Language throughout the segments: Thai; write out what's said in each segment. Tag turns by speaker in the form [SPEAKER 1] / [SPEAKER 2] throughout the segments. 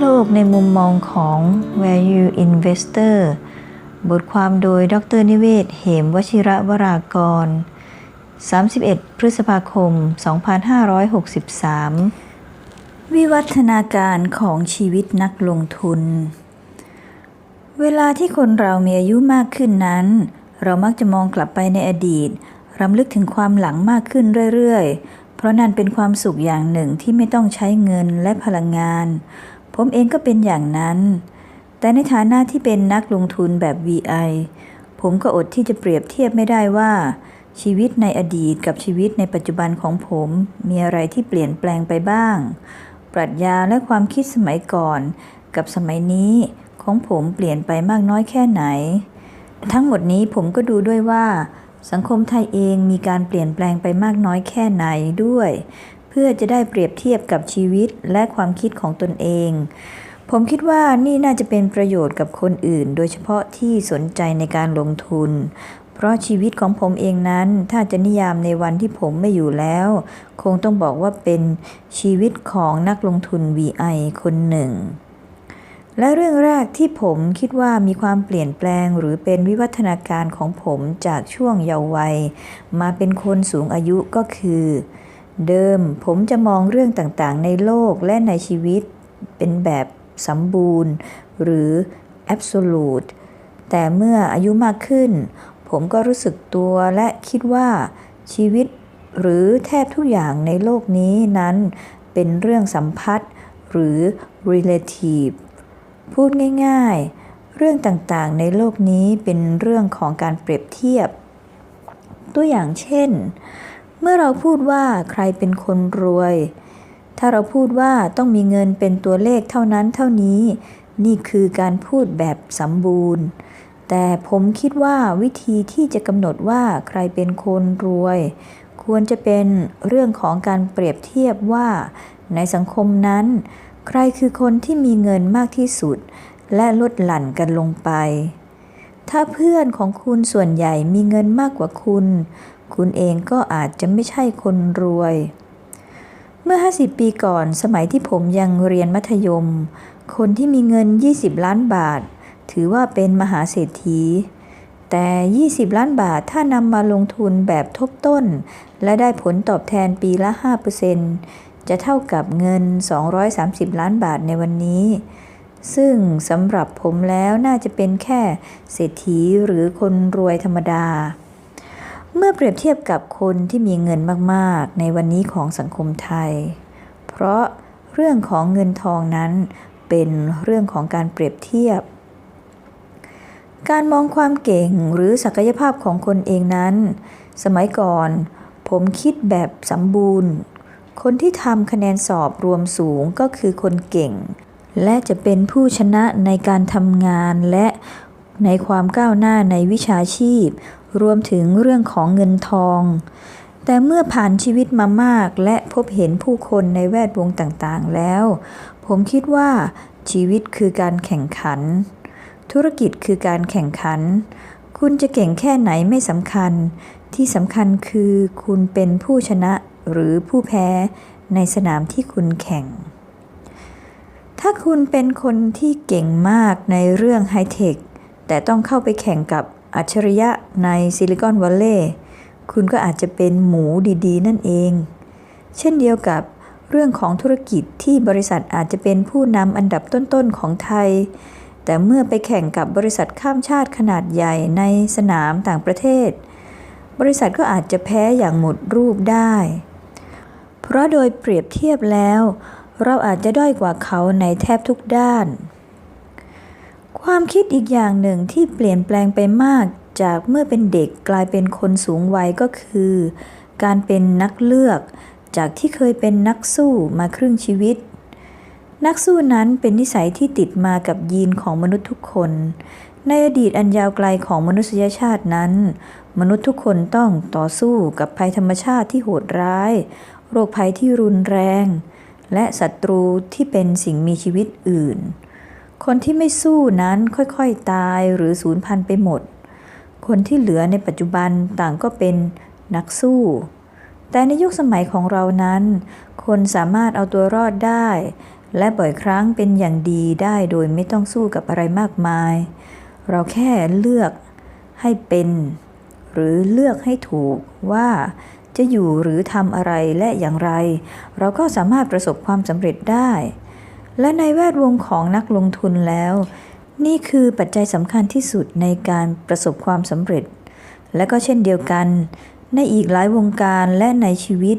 [SPEAKER 1] โลกในมุมมองของ Value Investor บทความโดยดรนิเวศ เหมวชิระวรากร 31 พฤษภาคม 2563 วิวัฒนาการของชีวิตนักลงทุน เวลาที่คนเรามีอายุมากขึ้นนั้น เรามักจะมองกลับไปในอดีตรำลึกถึงความหลังมากขึ้นเรื่อยๆ เพราะนั่นเป็นความสุขอย่างหนึ่งที่ไม่ต้องใช้เงินและพลังงาน ผมเองก็เป็นอย่างนั้น แต่ในฐานะที่เป็นนักลงทุนแบบ VI ผมก็อดที่จะเปรียบเทียบไม่ได้ว่า ชีวิตในอดีตกับชีวิตในปัจจุบันของผมมีอะไรที่เปลี่ยนแปลงไปบ้าง ปรัชญาและความคิดสมัยก่อน กับสมัยนี้ของผมเปลี่ยนไปมากน้อยแค่ไหน ทั้งหมดนี้ผมก็ดูด้วยว่า สังคมไทยเองมีการเปลี่ยนแปลงไปมากน้อยแค่ไหนด้วย เพื่อจะได้เปรียบเทียบกับชีวิตและความคิดของตนเอง ผมคิดว่านี่น่าจะเป็นประโยชน์กับคนอื่น โดยเฉพาะที่สนใจในการลงทุน เพราะชีวิตของผมเองนั้น ถ้าจะนิยามในวันที่ผมไม่อยู่แล้ว คงต้องบอกว่าเป็นชีวิตของนักลงทุน VI คนหนึ่งและเรื่องแรกที่ผมคิดว่ามีความเปลี่ยนแปลงหรือเป็นวิวัฒนาการของผมจากช่วงเยาว์วัย มาเป็นคนสูงอายุก็คือ เดิมผมจะมองเรื่องต่างๆ ในโลกและในชีวิตเป็นแบบสมบูรณ์ หรือ absolute แต่เมื่ออายุมากขึ้น ผมก็รู้สึกตัวและคิดว่าชีวิตหรือแทบทุกอย่างในโลกนี้นั้น เป็นเรื่องสัมพัทธ์หรือ relative พูดง่ายๆ เรื่องต่างๆ ในโลกนี้เป็นเรื่องของการเปรียบเทียบ ตัวอย่างเช่น เมื่อเราพูดว่าใครเป็นคนรวย ถ้าเราพูดว่าต้องมีเงินเป็นตัวเลขเท่านั้นเท่านี้ นี่คือการพูดแบบสมบูรณ์ แต่ผมคิดว่าวิธีที่จะกำหนดว่าใครเป็นคนรวย ควรจะเป็นเรื่องของการเปรียบเทียบว่า ในสังคมนั้น ใครคือคนที่มีเงินมากที่สุด และลดหลั่นกันลงไป ถ้าเพื่อนของคุณส่วนใหญ่มีเงินมากกว่าคุณ คุณเองก็อาจจะไม่ใช่คนรวย เมื่อ 50 ปีก่อนสมัยที่ผมยังเรียนมัธยม คนที่มีเงิน 20 ล้านบาท ถือว่าเป็นมหาเศรษฐี แต่ 20 ล้านบาทถ้านำมาลงทุนแบบทบต้น และได้ผลตอบแทนปีละ 5%จะเท่ากับเงิน 230 ล้านบาทในวันนี้ซึ่งสำหรับผมแล้วน่าจะเป็นแค่เศรษฐีหรือคนรวยธรรมดา เมื่อเปรียบเทียบกับคนที่มีเงินมากๆ ในวันนี้ของสังคมไทย เพราะเรื่องของเงินทองนั้นเป็นเรื่องของการเปรียบเทียบ การมองความเก่งหรือศักยภาพของคนเองนั้น สมัยก่อนผมคิดแบบสมบูรณ์ คนที่ทำคะแนนสอบรวมสูงก็คือคนเก่ง และจะเป็นผู้ชนะในการทำงานและในความก้าวหน้าในวิชาชีพ รวมถึงเรื่องของเงินทอง แต่เมื่อผ่านชีวิตมามากและพบเห็นผู้คนในแวดวงต่างๆ แล้ว ผมคิดว่าชีวิตคือการแข่งขัน ธุรกิจคือการแข่งขัน คุณจะเก่งแค่ไหนไม่สำคัญ ที่สำคัญคือคุณเป็นผู้ชนะหรือผู้แพ้ในสนามที่คุณแข่ง ถ้าคุณเป็นคนที่เก่งมากในเรื่องไฮเทคแต่ต้องเข้าไปแข่งกับ อัจฉริยะในซิลิคอนวัลเลย์คุณก็อาจจะเป็นหมูดีๆ นั่นเอง เช่นเดียวกับเรื่องของธุรกิจที่บริษัทอาจจะเป็นผู้นำอันดับต้นๆของไทย แต่เมื่อไปแข่งกับบริษัทข้ามชาติขนาดใหญ่ในสนามต่างประเทศ บริษัทก็อาจจะแพ้อย่างหมดรูปได้ เพราะโดยเปรียบเทียบแล้ว เราอาจจะด้อยกว่าเขาในแทบทุกด้าน ความคิดอีกอย่างหนึ่งที่เปลี่ยนแปลงไปมากจากเมื่อเป็นเด็กกลายเป็นคนสูงวัยก็คือ การเป็นนักเลือก จากที่เคยเป็นนักสู้มาครึ่งชีวิต นักสู้นั้นเป็นนิสัยที่ติดมากับยีนของมนุษย์ทุกคน ในอดีตอันยาวไกลของมนุษยชาตินั้น มนุษย์ทุกคนต้องต่อสู้กับภัยธรรมชาติที่โหดร้าย โรคภัยที่รุนแรง และศัตรูที่เป็นสิ่งมีชีวิตอื่น คนที่ไม่สู้นั้นค่อยๆตายหรือสูญพันธุ์ไปหมด คนที่เหลือในปัจจุบันต่างก็เป็นนักสู้ แต่ในยุคสมัยของเรานั้น คนสามารถเอาตัวรอดได้ และบ่อยครั้งเป็นอย่างดีได้โดยไม่ต้องสู้กับอะไรมากมาย เราแค่เลือกให้เป็น หรือเลือกให้ถูกว่าจะอยู่หรือทำอะไรและอย่างไร เราก็สามารถประสบความสำเร็จได้ และในแวดวงของนักลงทุนแล้ว นี่คือปัจจัยสำคัญที่สุดในการประสบความสำเร็จ และก็เช่นเดียวกัน ในอีกหลายวงการและในชีวิต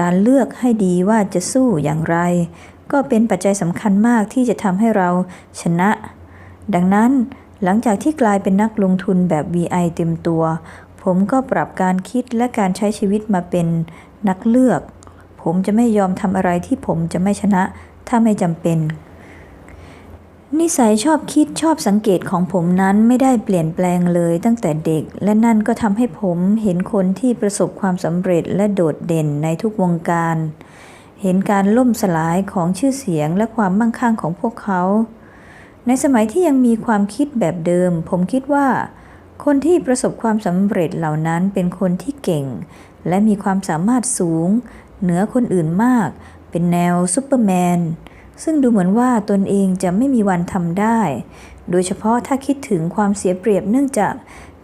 [SPEAKER 1] การเลือกให้ดีว่าจะสู้อย่างไร ก็เป็นปัจจัยสำคัญมากที่จะทำให้เราชนะ ดังนั้นหลังจากที่กลายเป็นนักลงทุนแบบ VI เต็มตัว ผมก็ปรับการคิดและการใช้ชีวิตมาเป็นนักเลือก ผมจะไม่ยอมทำอะไรที่ผมจะไม่ชนะ ถ้าไม่จำเป็น นิสัยชอบคิดชอบสังเกตของผมนั้นไม่ได้เปลี่ยนแปลงเลยตั้งแต่เด็ก และนั่นก็ทำให้ผมเห็นคนที่ประสบความสำเร็จและโดดเด่นในทุกวงการ เห็นการล่มสลายของชื่อเสียงและความมั่งคั่งของพวกเขา ในสมัยที่ยังมีความคิดแบบเดิม ผมคิดว่าคนที่ประสบความสำเร็จเหล่านั้นเป็นคนที่เก่ง และมีความสามารถสูง เหนือคนอื่นมาก เป็นแนวซูเปอร์แมน ซึ่งดูเหมือนว่าตนเองจะไม่มีวันทำได้ โดยเฉพาะถ้าคิดถึงความเสียเปรียบเนื่องจาก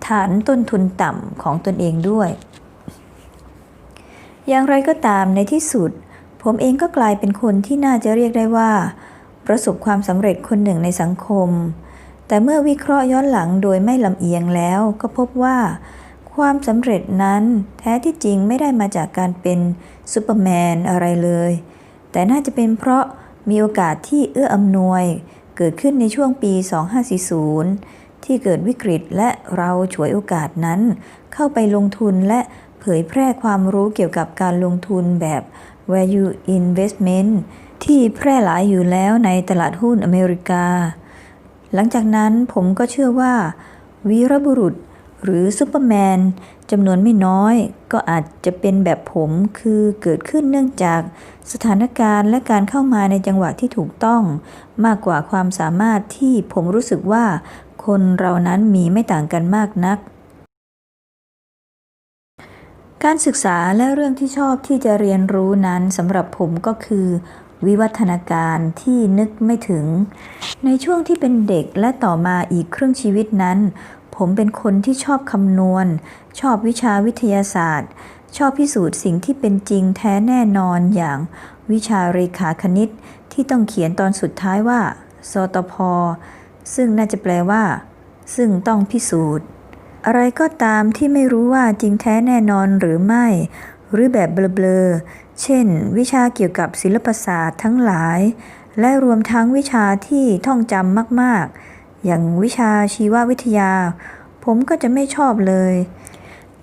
[SPEAKER 1] ฐานต้นทุนต่ำของตนเองด้วย อย่างไรก็ตามในที่สุด ผมเองก็กลายเป็นคนที่น่าจะเรียกได้ว่า ประสบความสำเร็จคนหนึ่งในสังคม แต่เมื่อวิเคราะห์ย้อนหลังโดยไม่ลำเอียงแล้วก็พบว่าความสำเร็จนั้นแท้ที่จริงไม่ได้มาจากการเป็นซูเปอร์แมนอะไรเลย แต่น่าจะเป็นเพราะมีโอกาสที่เอื้ออำนวย เกิดขึ้นในช่วงปี 2540 ที่เกิดวิกฤตและเราฉวยโอกาสนั้น เข้าไปลงทุนและเผยแพร่ความรู้เกี่ยวกับการลงทุนแบบ value investment ที่แพร่หลายอยู่แล้วในตลาดหุ้นอเมริกา หลังจากนั้นผมก็เชื่อว่า วีรบุรุษหรือซูเปอร์แมน จำนวนไม่น้อย ก็อาจจะเป็นแบบผมคือเกิดขึ้นเนื่องจากสถานการณ์และการเข้ามาในจังหวะที่ถูกต้อง มากกว่าความสามารถที่ผมรู้สึกว่า คนเรานั้นมีไม่ต่างกันมากนัก การศึกษาและเรื่องที่ชอบที่จะเรียนรู้นั้นสำหรับผมก็คือวิวัฒนาการที่นึกไม่ถึง ในช่วงที่เป็นเด็กและต่อมาอีกครึ่งชีวิตนั้น ผมเป็นคนที่ชอบคำนวณ ชอบวิชาวิทยาศาสตร์ ชอบพิสูจน์สิ่งที่เป็นจริงแท้แน่นอนอย่างวิชาเรขาคณิต ที่ต้องเขียนตอนสุดท้ายว่าสตพ ซึ่งน่าจะแปลว่า ซึ่งต้องพิสูจน์ อะไรก็ตามที่ไม่รู้ว่าจริงแท้แน่นอนหรือไม่ หรือแบบเบลอๆ เช่น วิชาเกี่ยวกับศิลปศาสตร์ทั้งหลาย และรวมทั้งวิชาที่ท่องจำมากๆ อย่างวิชาชีววิทยา ผมก็จะไม่ชอบเลย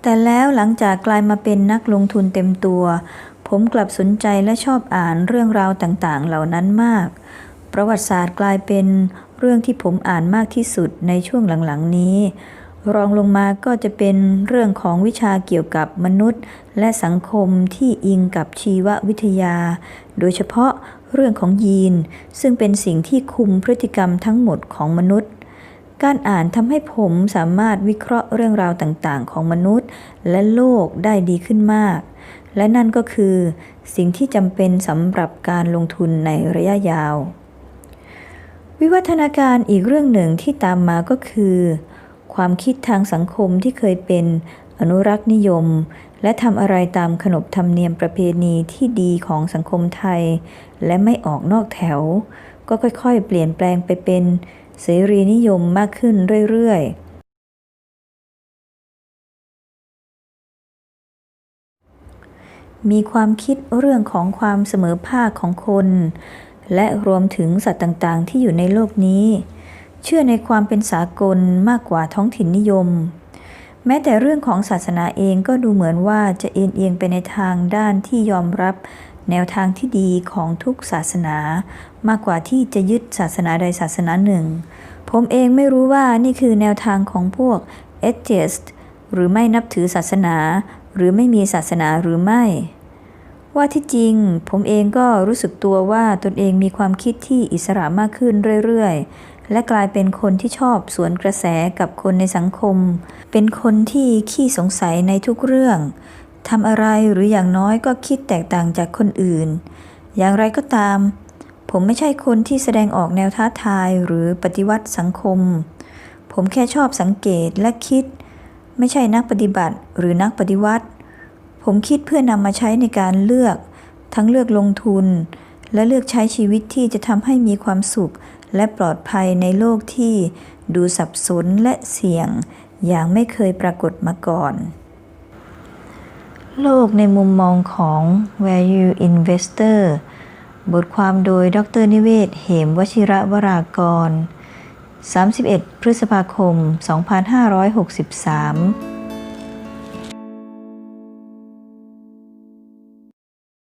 [SPEAKER 1] แต่แล้วหลังจากกลายมาเป็นนักลงทุนเต็มตัว ผมกลับสนใจและชอบอ่านเรื่องราวต่างๆ เหล่านั้นมาก ประวัติศาสตร์กลายเป็นเรื่องที่ผมอ่านมากที่สุดในช่วงหลังๆนี้ รองลงมาก็จะเป็นเรื่องของวิชาเกี่ยวกับมนุษย์ และสังคมที่อิงกับชีววิทยา โดยเฉพาะ เรื่องของยีนซึ่งเป็นสิ่งที่คุมพฤติกรรมทั้งหมดของมนุษย์ การอ่านทำให้ผมสามารถวิเคราะห์เรื่องราวต่างๆ ของมนุษย์ และโลกได้ดีขึ้นมาก และนั่นก็คือ สิ่งที่จำเป็นสำหรับการลงทุนในระยะยาว วิวัฒนาการอีกเรื่องหนึ่งที่ตามมาก็คือ ความคิดทางสังคมที่เคยเป็นอนุรักษ์นิยม และทำอะไรตามขนบธรรมเนียมประเพณีที่ดีของสังคมไทย และไม่ออกนอกแถว ก็ค่อยๆ เปลี่ยนแปลงไปเป็นเสรีนิยมมากขึ้นเรื่อยๆมีความคิดเรื่องของความเสมอภาคของคน และรวมถึงสัตว์ต่างๆ ที่อยู่ในโลกนี้ เชื่อในความเป็นสากลมากกว่าท้องถิ่นนิยม แม้แต่เรื่องของศาสนาเองก็ดูเหมือนว่าจะเอ็นเอียงไปในทางด้านที่ยอมรับแนวทางที่ดีของทุกศาสนา มากกว่าที่จะยึดศาสนาใดศาสนาหนึ่ง ผมเองไม่รู้ว่านี่คือแนวทางของพวกเอเจสต์หรือไม่นับถือศาสนา หรือไม่มีศาสนาหรือไม่ ว่าที่จริง ผมเองก็รู้สึกตัวว่าตนเองมีความคิดที่อิสระมากขึ้นเรื่อยๆ และกลายเป็นคนที่ชอบสวนกระแสกับคนในสังคม เป็นคนที่ขี้สงสัยในทุกเรื่องทำอะไรหรืออย่างน้อยก็คิดแตกต่างจากคนอื่น อย่างไรก็ตาม ผมไม่ใช่คนที่แสดงออกแนวท้าทายหรือปฏิวัติสังคม ผมแค่ชอบสังเกตและคิด ไม่ใช่นักปฏิบัติหรือนักปฏิวัติ ผมคิดเพื่อนำมาใช้ในการเลือก ทั้งเลือกลงทุน และเลือกใช้ชีวิตที่จะทำให้มีความสุข และปลอดภัยในโลกที่ดูสับสนและเสี่ยง อย่างไม่เคยปรากฏมาก่อน โลกในมุมมองของ Value Investor บทความโดยดรนิเวศ เหมวชิระวรากร 31 พฤษภาคม 2563